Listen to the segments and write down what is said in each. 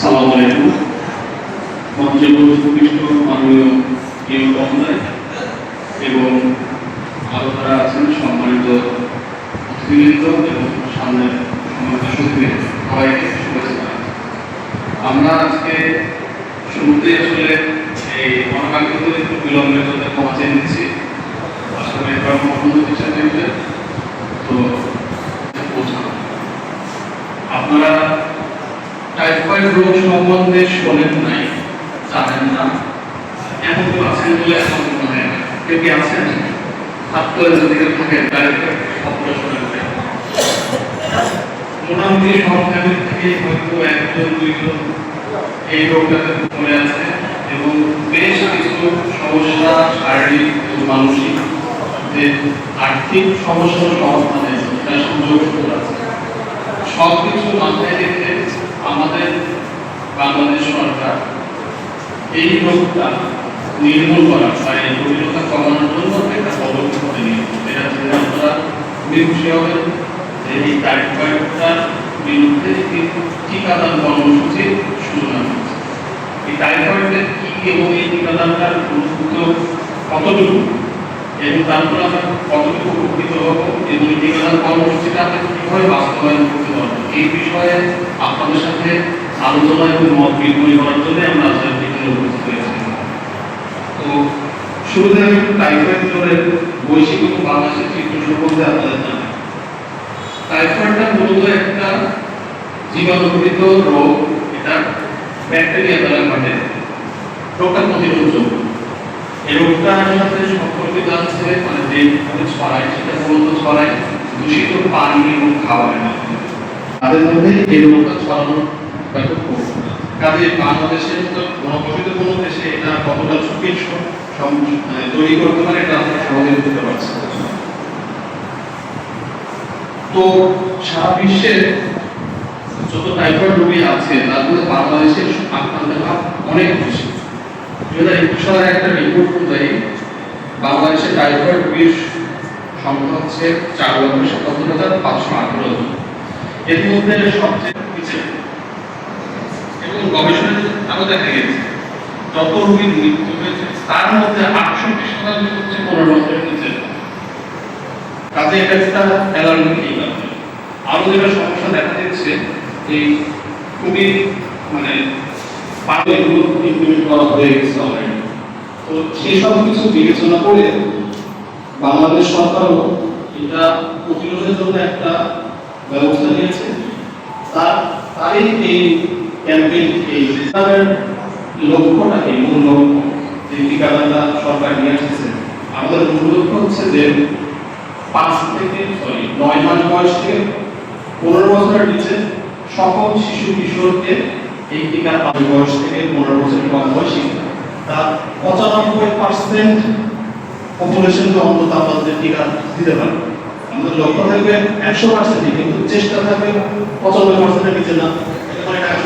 সালাম আলাইকুম। মঞ্চে উপবিষ্ট মাননীয় এবং আরও যারা আছেন, সম্মানিত এবং সামনের সবাইকে আমরা আজকে শুরুতে আসলে এই অনাকাঙ্ক্ষিত একটু বিলম্বের জন্য ক্ষমা চেয়ে নিচ্ছি। রোগ সম্বন্ধে শোনেন নাই, জানেন না। এমন কেউ আছেন বলে এখন মনে হয় না। কেউ কি আছেন? হাত করে যদি কেউ থাকেন শোনেন মোটামুটি সব ফ্যামিলি থেকে হয়তো একজন, দুইজন এই রোগটাতে পড়ে আছে এবং বেশ কিছু সমস্যা শারীরিক মানসিক যে আর্থিক সমস্যার সমাধানে সুযোগ আছে। সব কিছু মাথায় রেখে আমাদের বাংলাদেশ সরকার এই রোগটা নির্মূল করা বা এই জটিলতা কমানোর জন্য একটা পদক্ষেপ নিয়েছে। জেনে আপনারা খুবই খুশি হবেন যে এই টাইফয়েডটার বিরুদ্ধে কিন্তু টিকাদান কর্মসূচি সূচনা হয়েছে। এই টাইফয়েডের কি এবং এই টিকাদানটার গুরুত্ব কতটুকু এবং তারপর আমরা কতটুকু উপকৃত হব এবং এই টিকাদান কর্মসূচিটা আমরা কীভাবে বাস্তবায়ন করতে পারব এই বিষয়ে আপনাদের সাথে আলোচনা এবং মত বিনিময় করার জন্য আমরা আজকে এখানে উপস্থিত হয়েছি। তো শুরুতে আমি একটু টাইফয়েড জ্বরের বৈশ্বিক এবং বাংলাদেশের চিত্র সম্বন্ধে আপনাদের জানাই। টাইফয়েডটা মূলত একটা জীবাণুকৃত রোগ, এটা ব্যাকটেরিয়া দ্বারা ঘটে। রোগটা প্রতিরোধযোগ্য। এই রোগটার সাথে সম্পর্কিত আছে মানে যে ছড়ায়, সেটা মূলত ছড়ায়, দূষিত পানি এবং খাবারের মাধ্যমে। তাদের মধ্যে এই রোগটা ছড়ানোর কাজে বাংলাদেশের মতো ঘনবসিত কোনো দেশে এটা কতটা সম- মানে তৈরি করতে পারে এটা আমরা সহজে বুঝতে তো সারা বিশ্বের যত টাইফয়েড রোগী আছে, তার মধ্যে বাংলাদেশের আক্রান্তের হার অনেক বেশি। দুই হাজার একুশ সালের একটা রিপোর্ট অনুযায়ী বাংলাদেশে টাইফয়েড রোগীর সংখ্যা হচ্ছে চার লক্ষ সাতাত্তর হাজার পাঁচশো আঠারো জন। এর মধ্যে সবচেয়ে পিছিয়ে এবং গবেষণায় দেখা গেছে, যত রোগীর মৃত্যু হয়েছে, তার মধ্যে আটষট্টি শতাংশ হচ্ছে পনেরো বছরের নিচে। কাজে এটা একটা অ্যালার্মিং আরও যেটা সমস্যা দেখা যাচ্ছে এই খুবই মানে তো সেই কিছু বিবেচনা করে বাংলাদেশ সরকারও এটা প্রতিরোধের জন্য একটা ব্যবস্থা নিয়েছে। তার তারই এই ক্যাম্পেইন এই তাদের লক্ষ্যটা এই মূল লক্ষ্য যে টিকাদানটা সরকার নিয়ে আসছে আমাদের মূল লক্ষ্য হচ্ছে যে পাঁচ থেকে সরি নয় মাস বয়স পনেরো বছরের নিচে সকল শিশু কিশোরকে এই টিকা পাঁচ বয়স থেকে পনেরো বছরের কম বয়সী তার পঁচানব্বই পার্সেন্ট পপুলেশনকে অন্তত টিকা দিতে পারবে আমাদের লক্ষ্য থাকবে একশো পার্সেন্টই কিন্তু চেষ্টা থাকবে পঁচানব্বই পার্সেন্টের নিচে না।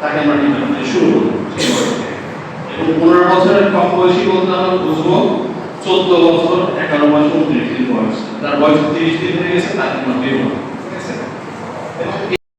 তাকে আমরা টিকা দিয়ে শুরু করব। এবং পনেরো বছরের কম বয়সী বলতে আমরা বুঝব, চোদ্দ বছর, এগারো মাস উনত্রিশ দিন বয়স। তার বয়স তিরিশ দিন হয়ে গেছে, তাকে আমরা দেবো